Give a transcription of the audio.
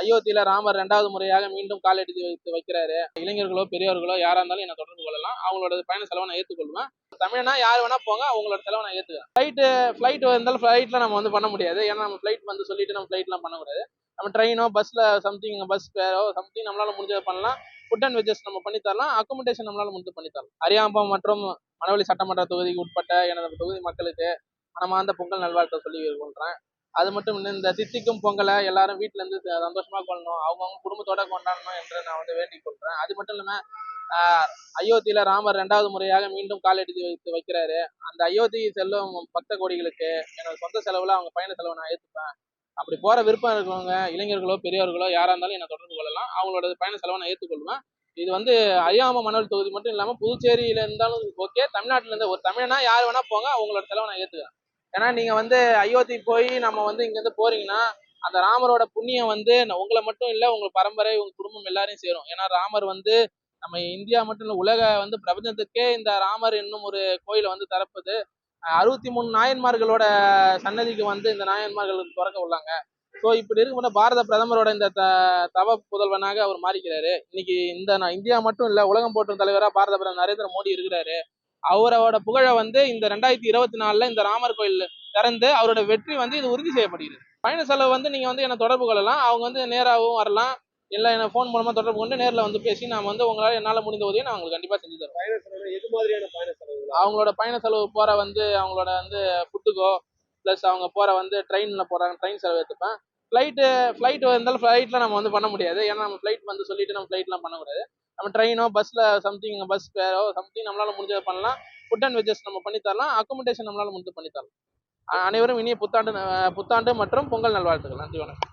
அயோத்தியில ராமர் ரெண்டாவது முறையாக மீண்டும் கால் எடுத்து வைத்து வைக்கிறாரு. இளைஞர்களோ பெரியவர்களோ யாரா இருந்தாலும் என்ன தொடர்பு கொள்ளலாம். அவங்களோட பயண செலவை நான் ஏற்றுக்கொள்வேன் தமிழ்னா யார் வேணா போங்க அவங்களோட செலவை நான் ஏற்றுக்கிறேன் ஃப்ளைட்டு ஃப்ளைட் இருந்தாலும் ஃப்ளைட்ல நம்ம வந்து பண்ண முடியாது. ஏன்னா நம்ம ஃப்ளைட் வந்து சொல்லிட்டு நம்ம ஃப்ளைட்லாம் பண்ணக்கூடாது. நம்ம ட்ரெயினோ பஸ்ல சம்திங் பஸ் பேரோ சம்திங் நம்மளால முடிஞ்சதை பண்ணலாம். ஃபுட் அண்ட் வெஜஸ் நம்ம பண்ணி தரலாம். அக்கோமடேஷன் நம்மளால முடிஞ்சு பண்ணி தரலாம். அரியாம்பம் மற்றும் மணவெளி சட்டமன்ற தொகுதிக்கு உட்பட்ட எனது தொகுதி மக்களுக்கு மனமார்ந்த பொங்கல் நல்வாழ்த்தை சொல்லி கொள்கிறேன் அது மட்டும் இல்லை இந்த தித்திக்கும் பொங்கலை எல்லாரும் வீட்டுல இருந்து சந்தோஷமா கொள்ளணும் அவங்கவுங்க குடும்பத்தோட கொண்டாடணும் என்று நான் வந்து வேண்டிக் கொள்றேன். அது மட்டும் இல்லாம அயோத்தியில ராமர் ரெண்டாவது முறையாக மீண்டும் கால் எடுத்து வைத்து வைக்கிறாரு. அந்த அயோத்தி செல்லும் பக்த கோடிகளுக்கு எனது சொந்த செலவுல அவங்க பயண செலவை நான் ஏற்றுப்பேன் அப்படி போற விருப்பம் இருக்கிறவங்க இளைஞர்களோ பெரியவர்களோ யாரா இருந்தாலும் என்ன தொடர்பு கொள்ளலாம். அவங்களோட பயண செலவை நான் ஏற்றுக்கொள்வேன் இது வந்து அரியாம மணல் தொகுதி மட்டும் இல்லாம புதுச்சேரியில இருந்தாலும் ஓகே தமிழ்நாட்டுல இருந்து ஒரு தமிழனா யார் வேணா போங்க அவங்களோட செலவை நான் ஏத்துக்கிறேன். ஏன்னா நீங்க வந்து அயோத்தி போய் நம்ம வந்து இங்க இருந்து போறீங்கன்னா அந்த ராமரோட புண்ணியம் வந்து உங்களை மட்டும் இல்ல உங்க பரம்பரை உங்க குடும்பம் எல்லாரையும் சேரும். ஏன்னா ராமர் வந்து நம்ம இந்தியா மட்டும் இல்ல உலக வந்து பிரபஞ்சத்துக்கே இந்த ராமர் என்னும் ஒரு கோயிலை வந்து திறப்புது. அறுபத்தி மூணு நாயன்மார்களோட சன்னதிக்கு வந்து இந்த நாயன்மார்கள் திறக்க உள்ளாங்க. ஸோ இப்படி இருக்கும்போது பாரத பிரதமரோட இந்த த தவ புதல்வனாக அவர் மாறிக்கிறாரு. இன்னைக்கு இந்த இந்தியா மட்டும் இல்லை உலகம் போற்றும் தலைவராக பாரத பிரதமர் நரேந்திர மோடி இருக்கிறாரு. அவரோட புகழை வந்து இந்த ரெண்டாயிரத்தி இருபத்தி நாலுல இந்த ராமர் கோயில் திறந்து அவரோட வெற்றி வந்து இது உறுதி செய்யப்படுகிறது. பயண செலவு வந்து நீங்க வந்து என்ன தொடர்பு கொள்ளலாம் அவங்க வந்து நேராகவும் வரலாம் இல்லை என்ன ஃபோன் மூலமா தொடர்பு கொண்டு நேர்ல வந்து பேசி நான் வந்து உங்களால என்னால முடிந்த உதவியை நான் உங்களுக்கு கண்டிப்பா செஞ்சு தருவேன் பயண செலவு எது மாதிரியான பயண செலவு அவங்களோட பயண செலவு போற வந்து அவங்களோட வந்து ஃபுட்டுக்கோ ப்ளஸ் அவங்க போற வந்து ட்ரெயின்ல போறாங்க ட்ரெயின் செலவு எடுத்துப்பேன். ஃப்ளைட்டு ஃப்ளைட் இருந்தாலும் ஃப்ளைட்ல நம்ம வந்து பண்ண முடியாது. ஏன்னா நம்ம ஃப்ளைட் வந்து சொல்லிட்டு நம்ம ஃப்ளைட்லாம் பண்ணக்கூடாது. நம்ம ட்ரெயினோ பஸ்ல சம்திங் பஸ் பேரோ சம்திங் நம்மளால முடிஞ்சதை பண்ணலாம். ஃபுட் அண்ட் வெஜஸ் நம்ம பண்ணி தரலாம். அக்கோமடேஷன் நம்மளால முடிஞ்சு பண்ணி தரலாம். அனைவரும் இனிய புத்தாண்டு புத்தாண்டு மற்றும் பொங்கல் நல்வாழ்த்துக்கள். நன்றி வணக்கம்.